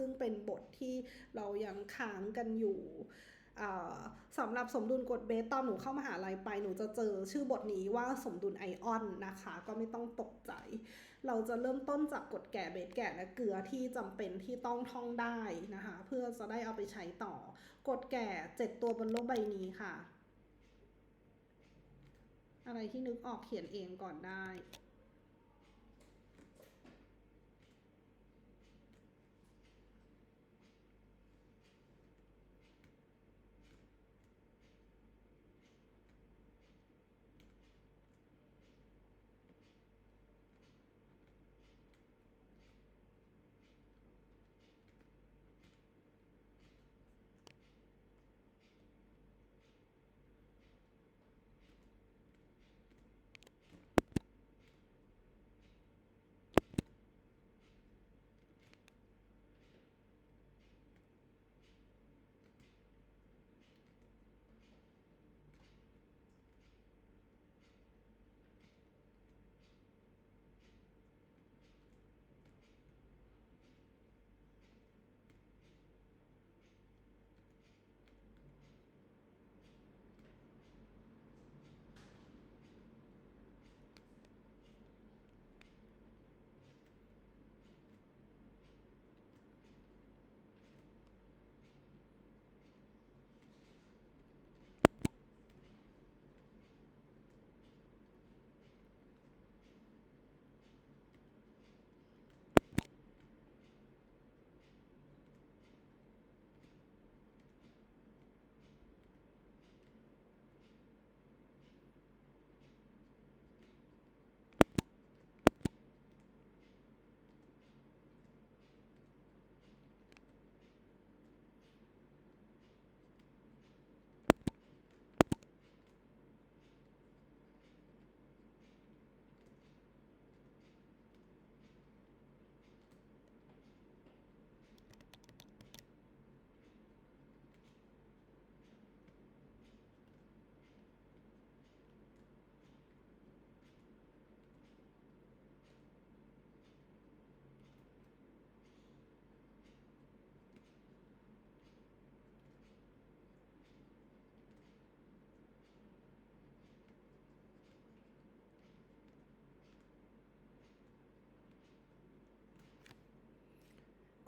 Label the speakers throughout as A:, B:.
A: ซึ่งเป็นบทที่เรายังค้างกันอยู่สำหรับสมดุลกรดเบสตอนหนูเข้ามหาลัยไปหนูจะเจอชื่อบทนี้ว่าสมดุลไอออนนะคะ ก็ไม่ต้องตกใจ เราจะเริ่มต้นจากกรดแก่เบสแก่และเกลือที่จำเป็นที่ต้องท่องได้นะคะ เพื่อจะได้เอาไปใช้ต่อ กดแก่เจ็ดตัวบนโลกใบนี้ค่ะ อะไรที่นึกออกเขียนเองก่อนได้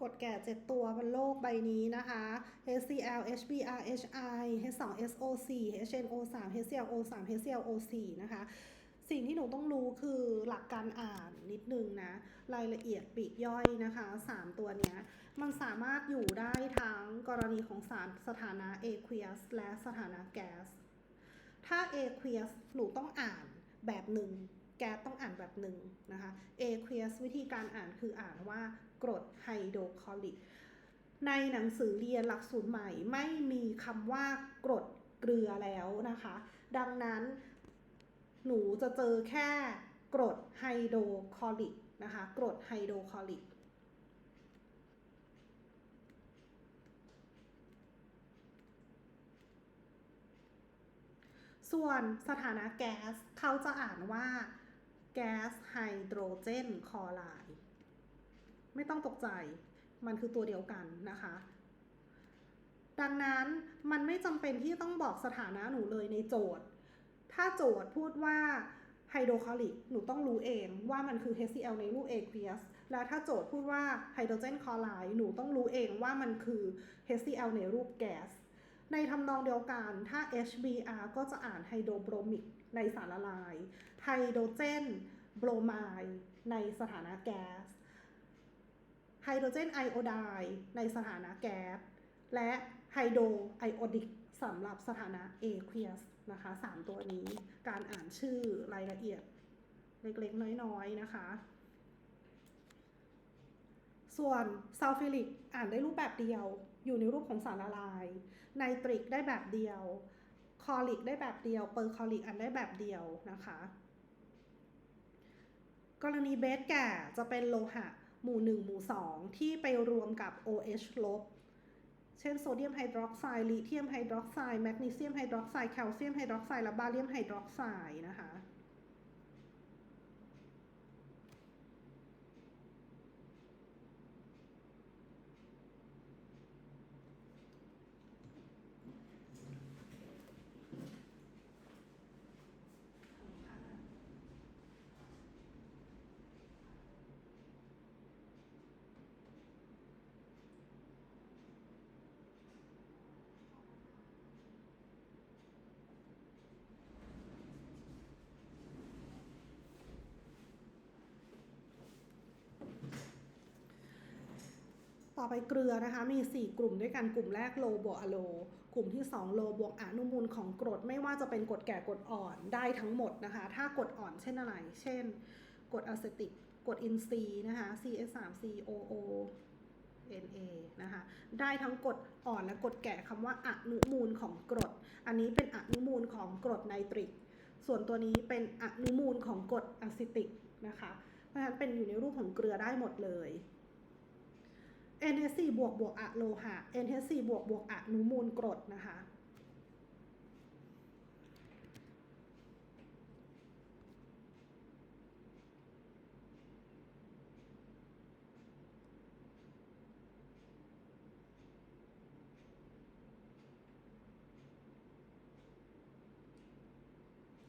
A: กดแก่ 7 ตัวบนโลกใบนี้นะคะ HCl HBr HI H2SO4 HNO3 HClO3 HClO4 นะคะ สิ่งที่หนูต้องรู้คือหลักการอ่านนิดนึงนะ รายละเอียดปีกย่อยนะคะ 3 ตัวเนี้ย มันสามารถอยู่ได้ทั้งกรณีของสารสถานะ aqueous และสถานะแก๊ส ถ้า aqueous หนูต้องอ่านแบบหนึ่งแก๊สต้องอ่านแบบหนึ่งนะคะ aqueous วิธีการอ่านคืออ่านว่า กรดไฮโดรคลอริก ในหนังสือเรียนหลักสูตรใหม่ไม่มีคำว่ากรดเกลือแล้วนะคะ ดังนั้นหนูจะเจอแค่กรดไฮโดรคลอริกนะคะกรดไฮโดรคลอริกส่วนสถานะแก๊สเขาจะอ่านว่าแก๊สไฮโดรเจนคลอไรด์ ไม่ต้องตกใจ มันคือตัวเดียวกันนะคะ ดังนั้นมันไม่จำเป็นที่ต้องบอกสถานะหนูเลยในโจทย์ ถ้าโจทย์พูดว่าไฮโดรคลอริกหนูต้องรู้เองว่ามันคือ HCl ในรูป aqueous และถ้าโจทย์พูดว่าไฮโดรเจนคลอไรด์หนูต้องรู้เองว่ามันคือ HCl ในรูปแก๊ส ในทำนองเดียวกันถ้า HBr ก็จะอ่านไฮโดรบรมิกในสารละลาย ไฮโดรเจนบรไมด์ในสถานะแก๊ส ไฮโดรเจนไอโอไดด์ในสถานะแก๊สและไฮโดรไอโอดิกสำหรับสถานะ aqueous นะคะ3ตัวนี้การอ่านชื่อรายละเอียดเล็กๆ น้อยๆ นะคะ ส่วนซัลฟิลิกอ่านได้รูปแบบเดียว อยู่ในรูปของสารละลายไนตริกได้แบบเดียว คอลิกได้แบบเดียว เปอร์คอลิกอ่านได้แบบเดียวนะคะ กรณีเบสแก่จะเป็นโลหะ หมู่ 1 หมู่ 2 ที่ไปรวมกับ OH ลบ เช่นโซเดียมไฮดรอกไซด์ลิเธียมไฮดรอกไซด์แมกนีเซียมไฮดรอกไซด์แคลเซียมไฮดรอกไซด์และบาเรียมไฮดรอกไซด์นะคะ ก ต่อไปเกลือนะคะมี 4 กลุ่มด้วยกันกลุ่มแรกโลบวกอะโล กลุ่มที่ 2 โลบวกอนุมูลของกรด ไม่ว่าจะเป็นกรดแก่กรดอ่อนได้ทั้งหมดนะคะ ถ้ากรดอ่อนเช่นอะไร เช่นกรดอะเซติกกรดอินทรีย์นะคะ CS3COO Na นะคะ ได้ทั้งกรดอ่อนและกรดแก่คำว่าอนุมูลของกรด อันนี้เป็นอนุมูลของกรดไนตริก ส่วนตัวนี้เป็นอนุมูลของกรดอะซิติกนะคะ เพราะฉะนั้นเป็นอยู่ในรูปของเกลือได้หมดเลย NH4 บวกบวกอะโลหะ NH4 บวกบวกอะนุมูลกรดนะคะ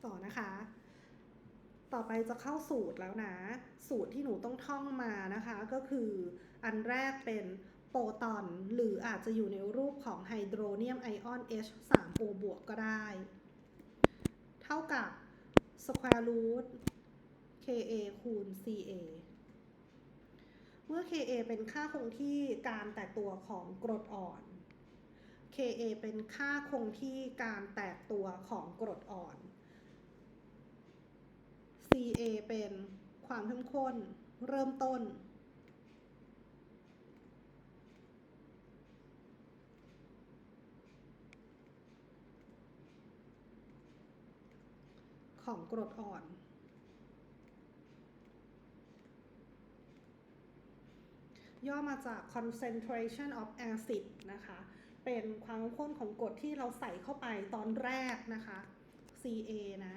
A: ต่อนะคะ ต่อไปจะเข้าสูตรแล้วนะ สูตรที่หนูต้องท่องมานะคะ ก็คืออันแรกเป็นโปรตอน หรืออาจจะอยู่ในรูปของไฮโดรเนียมไอออน H 3 O บวกก็ได้ เท่ากับ square root Ka คูณ Ca เมื่อ Ka เป็นค่าคงที่การแตกตัวของกรดอ่อน Ka เป็นค่าคงที่การแตกตัวของกรดอ่อน CA เป็นความเข้มข้นเริ่มต้น ของกรดอ่อน ย่อมาจาก concentration of acid นะคะ เป็นความเข้มข้นของกรดที่เราใส่เข้าไปตอนแรกนะคะ CA นะ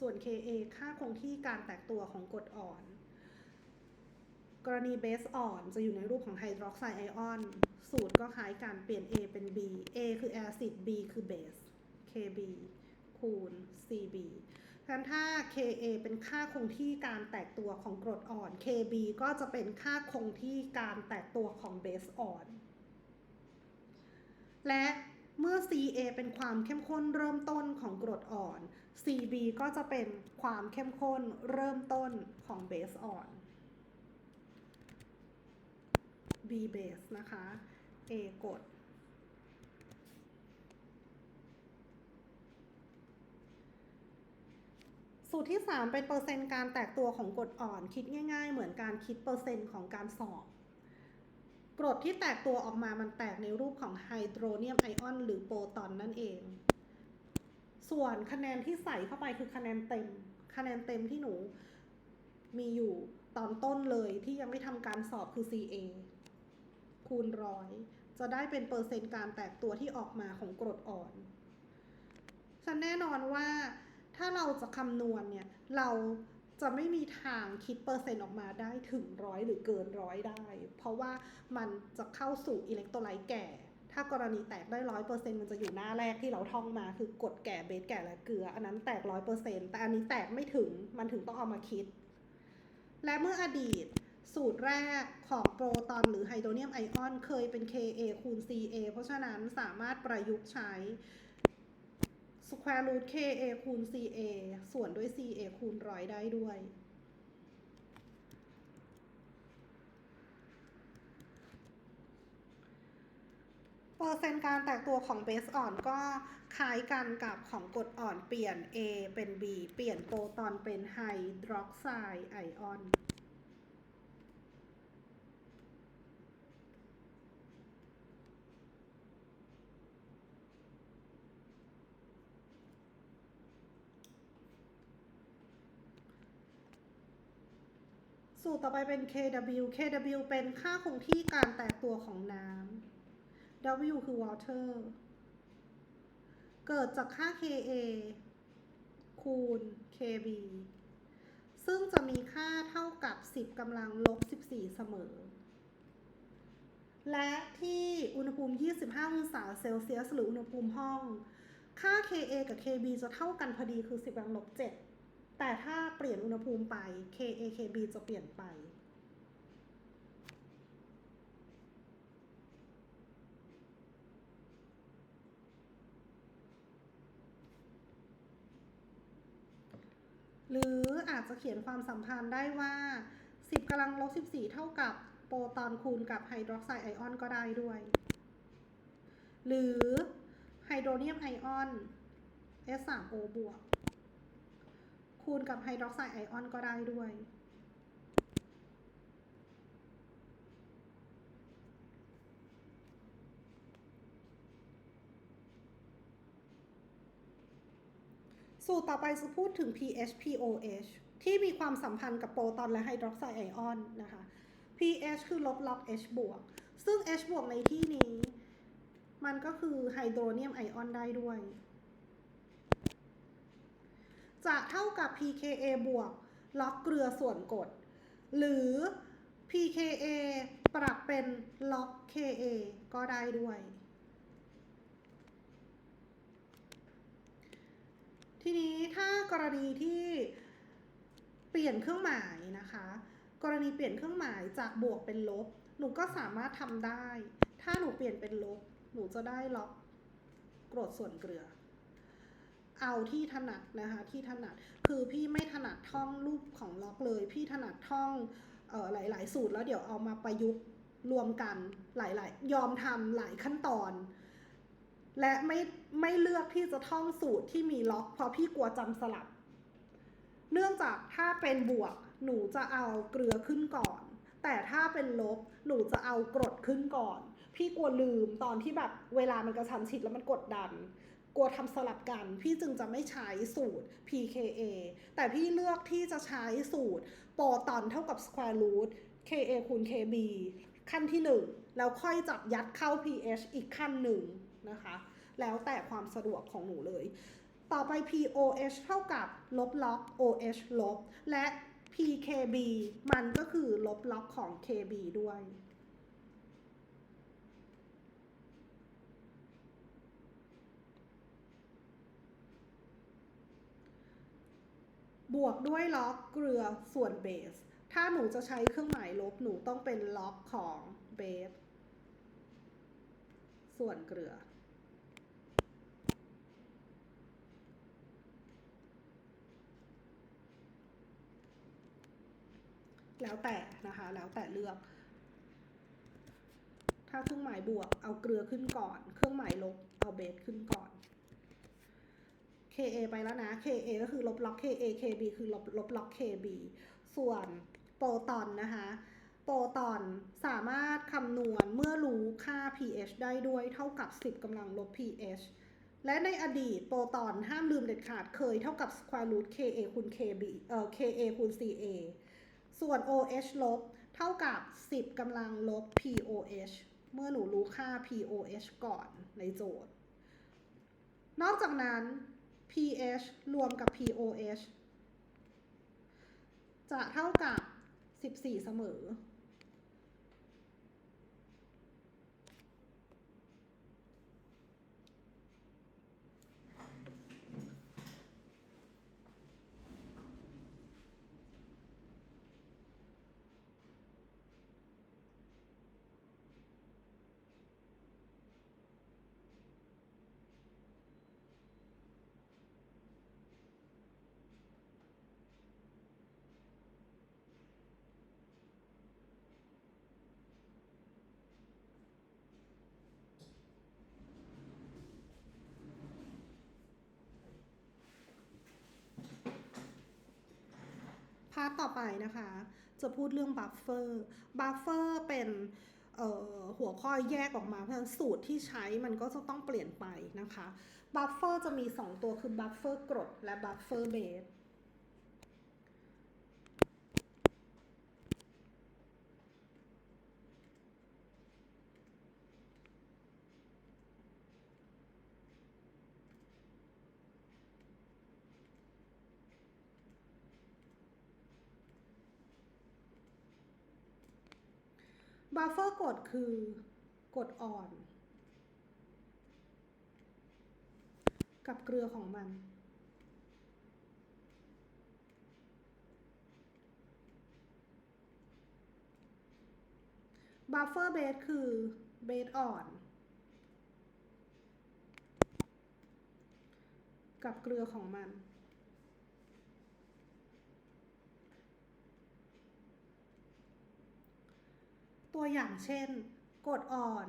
A: ส่วน Ka ค่าคงที่การแตกตัวของกรดอ่อน กรณีเบสอ่อนจะอยู่ในรูปของไฮดรอกไซด์ไอออน สูตรก็คล้ายกันเปลี่ยน A เป็น B A คือแอซิด B คือเบส Kb คูณ Cb เพราะฉะนั้นถ้า Ka เป็นค่าคงที่การแตกตัวของกรดอ่อน Kb ก็จะเป็นค่าคงที่การแตกตัวของเบสอ่อน และเมื่อ Ca เป็นความเข้มข้นเริ่มต้นของกรดอ่อน Cb ก็จะเป็นความเข้มข้นเริ่มต้นของเบสอ่อน B base นะคะ A กรดสูตรที่ 3 เป็นเปอร์เซ็นต์การแตกตัวของกรดอ่อน คิดง่าย ๆ เหมือนการคิดเปอร์เซ็นต์ของการสอบกรดที่แตกตัวออกมามันแตกในรูปของไฮโดรเนียมไอออนหรือโปรตอนนั่นเอง ส่วนคะแนนที่ใส่เข้าไปคือคะแนนเต็ม คะแนนเต็มที่หนูมีอยู่ตอนต้นเลยที่ยังไม่ทำการสอบคือ CA คูณร้อยจะได้เป็นเปอร์เซ็นต์การแตกตัวที่ออกมาของกรดอ่อนฉันแน่นอนว่าถ้าเราจะคำนวณเนี่ย เราจะไม่มีทางคิดเปอร์เซ็นต์ออกมาได้ถึงร้อยหรือเกินร้อยได้ เพราะว่ามันจะเข้าสู่อิเล็กโทรไลต์แก่ ถ้ากรณีแตกได้ร้อยเปอร์เซ็นต์มันจะอยู่หน้าแรกที่เราท่องมาคือกรดแก่เบสแก่และเกลือ อันนั้นแตกร้อยเปอร์เซ็นต์แต่อันนี้แตกไม่ถึงมันถึงต้องเอามาคิด และเมื่ออดีตสูตรแรกของโปรตอนหรือไฮโดรเนียมไอออนเคยเป็น Ka คูณ Ca เพราะฉะนั้นสามารถประยุกต์ใช้ square root Ka คูณ Ca ส่วนด้วย Ca คูณร้อยได้ด้วย เปอร์เซ็นต์การแตกตัวของเบสอ่อนก็คล้ายกันกับของกรดอ่อนเปลี่ยน A เป็น B เปลี่ยนโปรตอนเป็นไฮดรอกไซด์ไอออนสูตรต่อไปเป็น KW KW เป็นค่าคงที่การแตกตัวของน้ำ W คือ water เกิดจากค่า Ka คูณ Kb ซึ่งจะมีค่าเท่ากับ 10กำลังลบ 14 เสมอ และที่อุณหภูมิ 25 องศาเซลเซียส หรืออุณหภูมิห้อง ค่า Ka กับ Kb จะเท่ากันพอดีคือ 10กำลังลบ 7 แต่ถ้าเปลี่ยนอุณหภูมิไป Ka Kb จะเปลี่ยนไป หรืออาจจะเขียนความสัมพันธ์ได้ว่า 10กำลังลบ14 เท่ากับโปรตอนคูณกับไฮดรอกไซด์ไอออนก็ได้ด้วย หรือไฮโดรเนียมไอออน S3O บวกคูณกับไฮดรอกไซด์ไอออนก็ได้ด้วย สูตรต่อไปจะพูดถึง pH pOH ที่มีความสัมพันธ์กับโปรตอนและไฮดรอกไซด์ไอออนนะคะ pH คือลบล็อก H บวก ซึ่ง H บวกในที่นี้ มันก็คือไฮโดรเนียมไอออนได้ด้วย จะเท่ากับ pKa บวกล็อกเกลือส่วนกด หรือ pKa ปรับเป็นล็อก Ka ก็ได้ด้วย ทีนี้ถ้ากรณีที่เปลี่ยนเครื่องหมายนะคะ กรณีเปลี่ยนเครื่องหมายจากบวกเป็นลบ หนูก็สามารถทำได้ ถ้าหนูเปลี่ยนเป็นลบ หนูจะได้ล็อกกรดส่วนเกลือ เอาที่ถนัดนะคะที่ถนัดคือพี่ไม่ถนัดท่องรูปของล็อกเลย พี่ถนัดท่องออหลาย ๆ สูตรแล้วเดี๋ยวเอามาประยุกต์รวมกันหลาย ๆ ยอมทำหลายขั้นตอน และไม่ไม่เลือกที่จะท่องสูตรที่มีล็อก เพราะพี่กลัวจำสลับ เนื่องจากถ้าเป็นบวก หนูจะเอาเกลือขึ้นก่อน แต่ถ้าเป็นลบหนูจะเอากรดขึ้นก่อน พี่กลัวลืมตอนที่แบบเวลามันกระชันชิดแล้วมันกดดัน กลัวทำสลับกัน พี่จึงจะไม่ใช้สูตร pKa แต่พี่เลือกที่จะใช้สูตรโปรตอนเท่ากับ square root Ka คูณ Kb ขั้นที่ 1 แล้วค่อยจับยัดเข้า pH อีกขั้นหนึ่ง นะคะ แล้วแต่ความสะดวกของหนูเลย ต่อไป pOH เท่ากับลบล็อก OH ลบ และ pKb มันก็คือลบล็อกของ Kb ด้วยบวกด้วยล็อกเกลือส่วนเบส ถ้าหนูจะใช้เครื่องหมายลบหนูต้องเป็นล็อกของเบส ส่วนเกลือ แล้วแต่นะคะ แล้วแต่เลือก ถ้าเครื่องหมายบวกเอาเกลือขึ้นก่อน เครื่องหมายลบเอาเบสขึ้นก่อน Ka ไปแล้วนะ Ka ก็คือลบล็อก Ka Kb คือลบลบล็อก Kb ส่วนโปรตอนนะคะ โปรตอนสามารถคำนวณเมื่อรู้ค่า pH ได้ด้วยเท่ากับ 10กำลังลบ pH และในอดีตโปรตอนห้ามลืมเด็ดขาดเคยเท่ากับ square root Ka คูณ Kb เอ่อ Ka คูณ Ca ส่วน OH ลบเท่ากับ 10กำลังลบ pOH เมื่อหนูรู้ค่า pOH ก่อนในโจทย์ นอกจากนั้น pH รวมกับ pOH จะเท่ากับ 14 เสมอ พาร์ทต่อไปนะคะ จะพูดเรื่องบัฟเฟอร์บัฟเฟอร์เป็นหัวข้อแยกออกมา เพราะฉะนั้นสูตรที่ใช้มันก็จะต้องเปลี่ยนไปนะคะบัฟเฟอร์จะมี 2 ตัวคือบัฟเฟอร์กรดและบัฟเฟอร์เบส บัฟเฟอร์กรดคือกรดอ่อน กับเกลือของมันบัฟเฟอร์เบสคือเบสอ่อน กับเกลือของมัน ตัวอย่างเช่นกรดอ่อน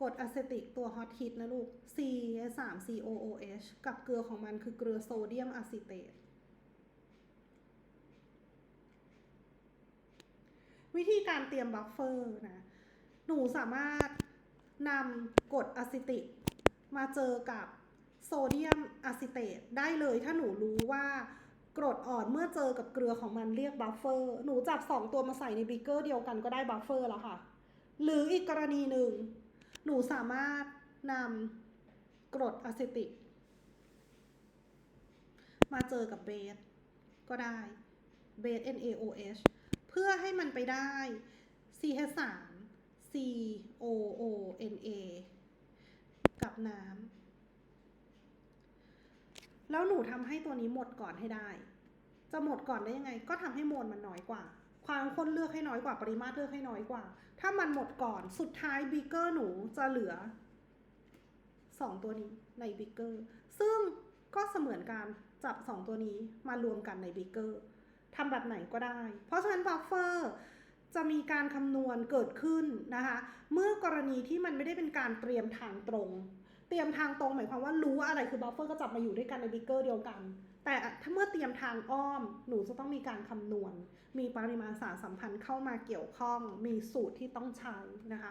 A: กรดอะเซติกตัวฮอตฮิตนะลูก C 3 COOH กับเกลือของมันคือเกลือโซเดียมอะซิเตต วิธีการเตรียมบัฟเฟอร์นะ หนูสามารถนำกรดอะซิติกมาเจอกับโซเดียมอะซิเตตได้เลยถ้าหนูรู้ว่า กรดอ่อนเมื่อเจอกับเกลือของมันเรียกบัฟเฟอร์หนูจับสองตัวมาใส่ในบิเกอร์เดียวกันก็ได้บัฟเฟอร์แล้วค่ะ หรืออีกกรณีหนึ่ง หนูสามารถนำกรดอะซิติกมาเจอกับเบสก็ได้เบส NaOH เพื่อให้มันไปได้ CH3 COONA กับน้ำ แล้วหนูทำให้ตัวนี้หมดก่อนให้ได้ จะหมดก่อนได้ยังไง ก็ทำให้มวลมันน้อยกว่า ความข้นเลือกให้น้อยกว่าปริมาตรเลือกให้น้อยกว่า ถ้ามันหมดก่อนสุดท้ายบิกเกอร์หนูจะเหลือ2ตัวนี้ในบิกเกอร์ซึ่งก็เสมือนการจับ2ตัวนี้มารวมกันในบิกเกอร์ทำแบบไหนก็ได้ เพราะฉะนั้นบัฟเฟอร์จะมีการคำนวณเกิดขึ้นนะคะ เมื่อกรณีที่มันไม่ได้เป็นการเตรียมทางตรง รียมทางตรงหมายความว่ารู้ว่าอะไรคือบัฟเฟอร์ก็จับมาอยู่ด้วยกันในบิกเกอร์เดียวกัน แต่ถ้าเมื่อเตรียมทางอ้อมหนูจะต้องมีการคำนวณ มีปริมาณสารสัมพันธ์เข้ามาเกี่ยวข้อง มีสูตรที่ต้องใช้นะคะ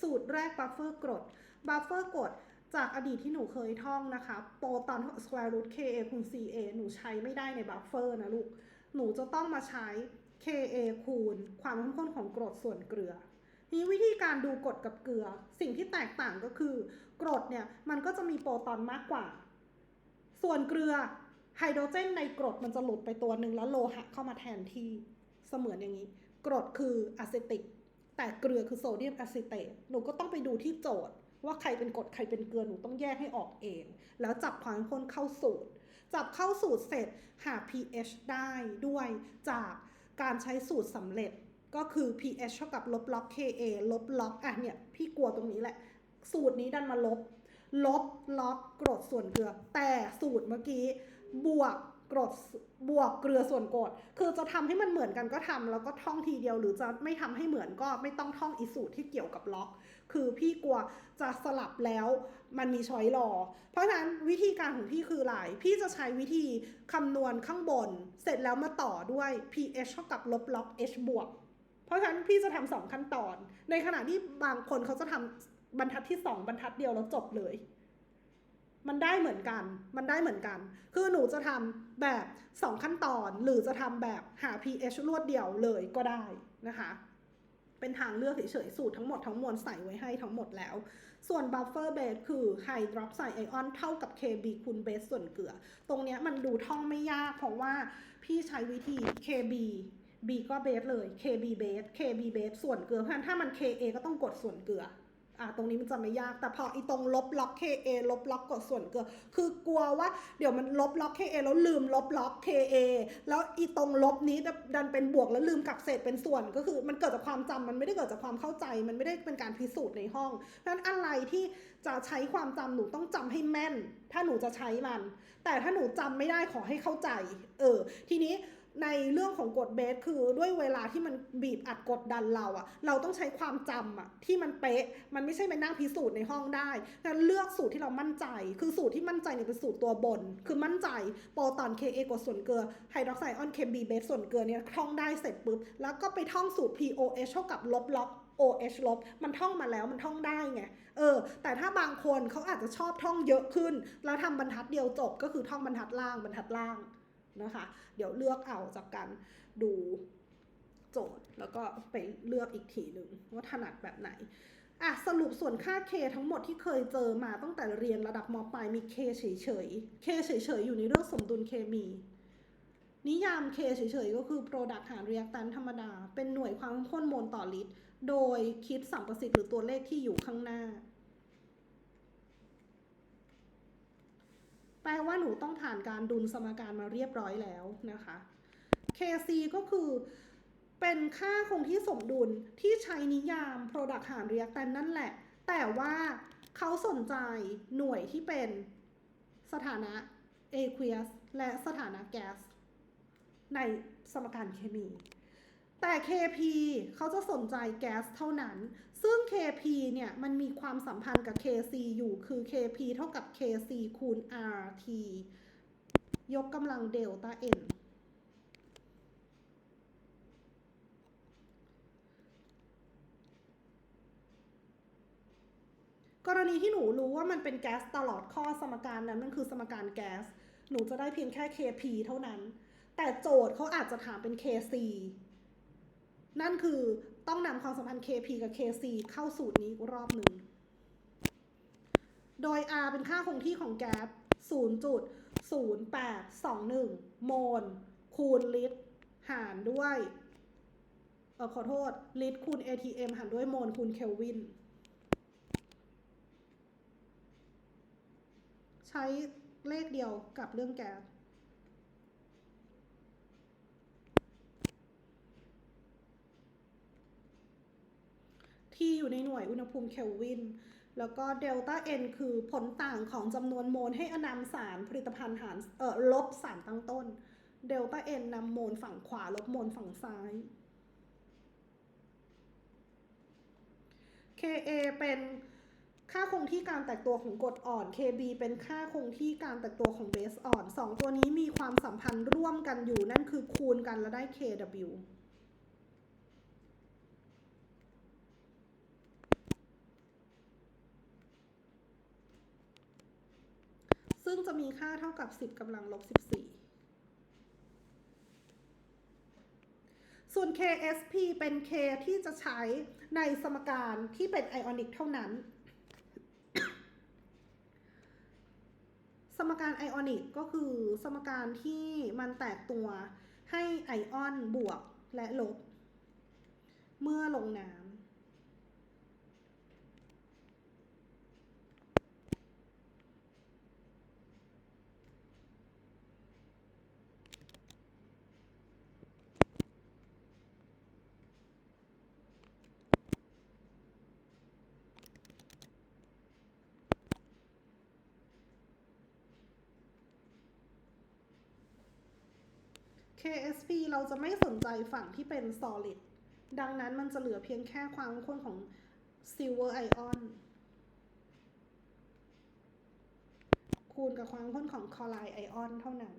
A: สูตรแรกบัฟเฟอร์กรดบัฟเฟอร์กรดจากอดีตที่หนูเคยท่องนะคะโปรตอน square root ka คูณ ca หนูใช้ไม่ได้ในบัฟเฟอร์นะลูก หนูจะต้องมาใช้ Ka คูณ ความเข้มข้นของกรดส่วนเกลือทีนี้วิธีการดูกรดกับเกลือ สิ่งที่แตกต่างก็คือกรดเนี่ยมันก็จะมีโปรตอนมากกว่า ส่วนเกลือไฮโดรเจนในกรดมันจะหลุดไปตัวหนึ่งแล้วโลหะเข้ามาแทนที่เสมือนอย่างนี้ กรดคืออะเซติก แต่เกลือคือโซเดียมอะซิเตตหนูก็ต้องไปดูที่โจทย์ ว่าใครเป็นกรดใครเป็นเกลือหนูต้องแยกให้ออกเอง แล้วจับความเข้มข้นเข้าสูตร จับเข้าสูตรเสร็จหา pH ได้ด้วยจากการใช้สูตรสำเร็จก็คือ pH เท่ากับลบล็อก Ka ลบล็อกอะเนี่ย พี่กลัวตรงนี้แหละ สูตรนี้ดันมาลบ ลบล็อกกรดส่วนเกลือ แต่สูตรเมื่อกี้บวกกรดบวกเกลือส่วนกรดคือจะทำให้มันเหมือนกันก็ทำแล้วก็ท่องทีเดียวหรือจะไม่ทำให้เหมือนก็ไม่ต้องท่องอีสูตรที่เกี่ยวกับล็อก คือพี่กลัวจะสลับแล้วมันมีช้อยรอ เพราะฉะนั้นวิธีการของพี่คืออะไรพี่จะใช้วิธีคำนวณข้างบน เสร็จแล้วมาต่อด้วย pH เท่ากับลบล็อก h บวกเพราะฉะนั้นพี่จะทำสองขั้นตอน ในขณะที่บางคนเขาจะทำ บรรทัดที่สองบรรทัดเดียวแล้วจบเลย มันได้เหมือนกัน มันได้เหมือนกัน คือหนูจะทำแบบ 2 ขั้นตอน หรือจะทำแบบหา pH รวดเดียวเลยก็ได้นะคะ เป็นทางเลือกเฉยๆ สูตรทั้งหมดทั้งมวลใส่ไว้ให้ทั้งหมดแล้ว ส่วน buffer base คือ hydroxide ion เท่ากับ Kb คูณ base ส่วนเกลือ ตรงนี้มันดูท่องไม่ยากเพราะว่าพี่ใช้วิธี Kb B ก็เบสเลย KB เบส KB เบสส่วนเกลือเพราะฉะนั้นถ้ามัน KA ก็ต้องกดส่วนเกลือ อะตรงนี้มันจะไม่ยากแต่พออีตรงลบล็อก KA ลบล็อกกดส่วนเกลือคือกลัวว่าเดี๋ยวมันลบล็อก KA แล้วลืมลบล็อก KA แล้วอีตรงลบนี้ดันเป็นบวกแล้วลืมกลับเศษเป็นส่วนก็คือมันเกิดจากความจำมันไม่ได้เกิดจากความเข้าใจ มันไม่ได้เป็นการพิสูจน์ในห้อง เพราะฉะนั้นอะไรที่จะใช้ความจำหนูต้องจำให้แม่น ถ้าหนูจะใช้มัน แต่ถ้าหนูจำไม่ได้ขอให้เข้าใจ เออ ทีนี้ ในเรื่องของกฎเบสคือด้วยเวลาที่มันบีบอัดกดดันเราอะเราต้องใช้ความจำอะที่มันเป๊ะ มันไม่ใช่ไปนั่งพิสูจน์ในห้องได้งั้นเลือกสูตรที่เรามั่นใจ คือสูตรที่มั่นใจเนี่ยเป็นสูตรตัวบน คือมั่นใจโปรตอน Ka กดส่วนเกลือไฮดรอกไซด์ออน Kb เบสส่วนเกลือเนี่ยท่องได้เสร็จปุ๊บ แล้วก็ไปท่องสูตร POH เท่ากับลบล็อก OH ลบ มันท่องมาแล้วมันท่องได้ไง เออ แต่ถ้าบางคนเขาอาจจะชอบท่องเยอะขึ้น แล้วทำบรรทัดเดียวจบก็คือท่องบรรทัดล่างบรรทัดล่าง นะคะ เดี๋ยวเลือกเอาจากการดูโจทย์แล้วก็ไปเลือกอีกทีหนึ่งว่าถนัดแบบไหนอะสรุปส่วนค่า K ทั้งหมดที่เคยเจอมาตั้งแต่เรียนระดับมปลายมี K เฉยๆ K เฉยๆ อยู่ในเรื่องสมดุลเคมี นิยาม K เฉยๆ ก็คือ Product หาร Reactant ธรรมดา เป็นหน่วยความเข้มข้นโมลต่อลิตร โดยคิดสัมประสิทธิ์หรือตัวเลขที่อยู่ข้างหน้า แปลว่าหนูต้องผ่านการดุลสมการมาเรียบร้อยแล้วนะคะ KC ก็คือเป็นค่าคงที่สมดุลที่ใช้นิยาม Product หาร Reactant นั่นแหละ แต่ว่าเขาสนใจหน่วยที่เป็นสถานะ aqueous และสถานะแก๊สในสมการเคมี แต่ KP เขาจะสนใจแก๊สเท่านั้น ซึ่ง KP เนี่ย มันมีความสัมพันธ์กับ KC อยู่คือ KP เท่ากับ KC คูณ RT ยกกำลังเดลต้า N กรณีที่หนูรู้ว่ามันเป็นแก๊สตลอดข้อสมการนั้น มันคือสมการแก๊ส หนูจะได้เพียงแค่ Kp เท่านั้น แต่โจทย์เขาอาจจะถามเป็น Kc นั่นคือต้องนำความสัมพันธ์ Kp กับ Kc เข้าสูตรนี้รอบหนึ่ง โดย R เป็นค่าคงที่ของแก๊ส0.0821 โมล คูณลิตร หารด้วยเออขอโทษ ลิตรคูณ ATM หารด้วยโมลคูณเคลวิน ใช้เลขเดียวกับเรื่องแก๊ส ที่อยู่ในหน่วยอุณหภูมิเคลวิน แล้วก็เดลต้า n คือผลต่างของจำนวนโมลให้อนามสารผลิตภัณฑ์หารเอ่อลบสารตั้งต้น เดลต้า n นำโมลฝั่งขวาลบโมลฝั่งซ้าย Ka เป็นค่าคงที่การแตกตัวของกรดอ่อน Kb เป็นค่าคงที่การแตกตัวของเบสอ่อนสองตัวนี้มีความสัมพันธ์ร่วมกันอยู่นั่นคือคูณกันแล้วได้ Kw ซึ่งจะมีค่าเท่ากับ 10กำลังลบ 14 ส่วน KSP เป็น K ที่จะใช้ในสมการที่เป็นไอออนิกเท่านั้น สมการไอออนิกก็คือสมการที่มันแตกตัวให้ไอออนบวกและลบ เมื่อลงน้ำ KSP เราจะไม่สนใจฝั่งที่เป็น solid ดังนั้นมันจะเหลือเพียงแค่ความเข้มข้นของ silver ion คูณกับความเข้มข้นของ chloride ion เท่านั้น